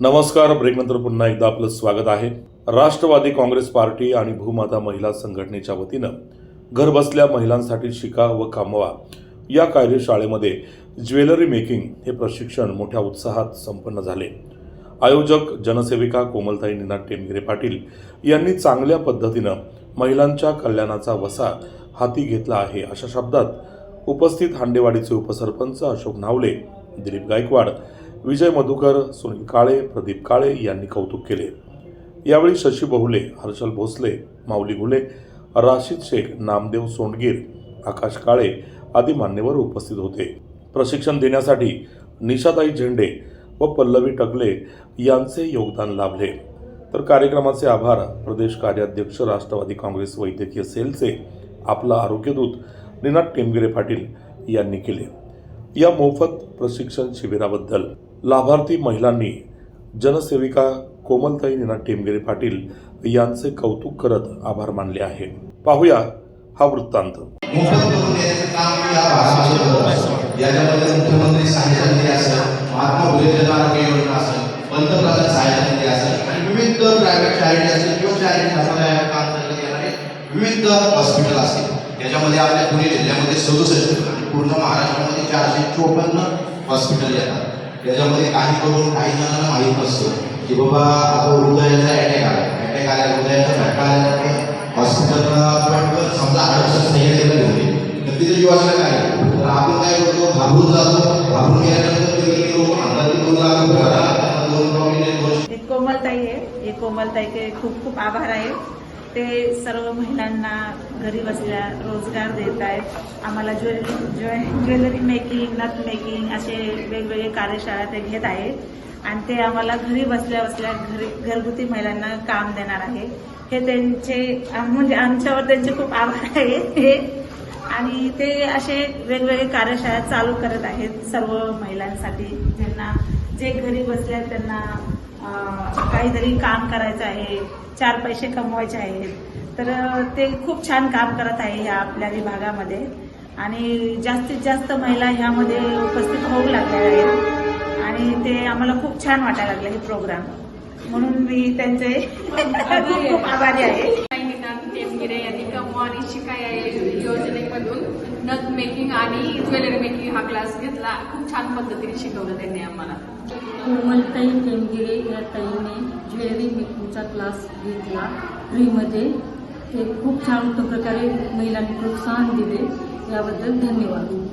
नमस्कार ब्रेकनंतर पुन्हा एकदा आपलं स्वागत आहे. राष्ट्रवादी काँग्रेस पार्टी आणि भूमाता महिला संघटनेच्या वतीनं घरबसल्या महिलांसाठी शिका व कामवा या कार्यशाळेमध्ये ज्वेलरी मेकिंग हे प्रशिक्षण मोठ्या उत्साहात संपन्न झाले. आयोजक जनसेविका कोमलताई निनाद टेमगिरे पाटील यांनी चांगल्या पद्धतीनं महिलांच्या कल्याणाचा वसा हाती घेतला आहे अशा शब्दात उपस्थित हांडेवाडीचे उपसरपंच अशोक नावले दिलीप गायकवाड विजय मधुकर सुनील काळे प्रदीप काळे यांनी कौतुक केले. यावेळी शशी बहुले हर्षल भोसले माऊली घुले राशीद शेख नामदेव सोंडगीर आकाश काळे आदी मान्यवर उपस्थित होते. प्रशिक्षण देण्यासाठी निशाताई झेंडे व पल्लवी टकले यांचे योगदान लाभले. तर कार्यक्रमाचे आभार प्रदेश कार्याध्यक्ष राष्ट्रवादी काँग्रेस वैद्यकीय सेलचे आपला आरोग्यदूत निनाद टेमगिरे पाटील यांनी केले. या मोफत प्रशिक्षण शिबिराबद्दल लाभार्थी महिलांनी जनसेविका कोमलताई निना टेमगिरे पाटील यांचे कौतुक करत आभार मानले आहे. पाहूया हा वृत्तांत. विविध प्रायव्हेट चॅरिटी असेल किंवा चॅरिटी काम येणारे विविध हॉस्पिटल असतील. याच्यामध्ये आपल्या पुणे जिल्ह्यामध्ये सदुसष्ट आणि पूर्ण महाराष्ट्रामध्ये चारशे चोपन्न हॉस्पिटल येतात. त्याच्यामध्ये काही करून काही जणांना माहीत नसतं की बाबा आता हृदयाचा अटॅक आला अटॅक आला हृदयाचा झटका आल्यानंतर हॉस्पिटलला पटकन समजा अडचण सह्याद्रीला घेऊन तर तिथे योजना काय तर आपण काय करतो? घाबरून जातो. घाबरून गेल्यानंतर तिथे लोक अंदाजी दोन लाख घरा दोन प्रॉमिनेंट गोष्ट एक कोमलताई आहे. एक कोमलताईचे खूप खूप आभार आहे. ते सर्व महिलांना घरी बसल्या रोजगार देत आहेत आम्हाला ज्वेलरी ज्वे ज्वेलरी मेकिंग नथ मेकिंग असे वेगवेगळे कार्यशाळा ते घेत आहेत. आणि ते आम्हाला घरी बसल्या बसल्या घरी घरगुती महिलांना काम देणार आहे. हे त्यांचे म्हणजे आमच्यावर त्यांचे खूप आभार आहे हे. आणि ते असे वेगवेगळे कार्यशाळा चालू करत आहेत सर्व महिलांसाठी. ज्यांना जे घरी बसल्या त्यांना काहीतरी काम करायचं आहे चार पैसे कमवायचे आहेत. तर ते खूप छान काम करत आहे ह्या आपल्या विभागामध्ये. आणि जास्तीत जास्त महिला ह्यामध्ये उपस्थित होऊ लागल्या आहेत. आणि ते आम्हाला खूप छान वाटायला लागलं हे प्रोग्राम म्हणून मी त्यांचे खूप खूप आभारी आहे. यांनी काय योजनेमधून नथ मेकिंग आणि ज्वेलरी मेकिंग हा क्लास घेतला. खूप छान पद्धतीने शिकवलं त्यांनी आम्हाला. कोमलताई टेमगिरे या ताईने ज्वेलरी मेकिंगचा क्लास घेतला. फ्रीमध्ये. ते खूप छान प्रकारे महिलांनी प्रोत्साहन दिले. याबद्दल धन्यवाद.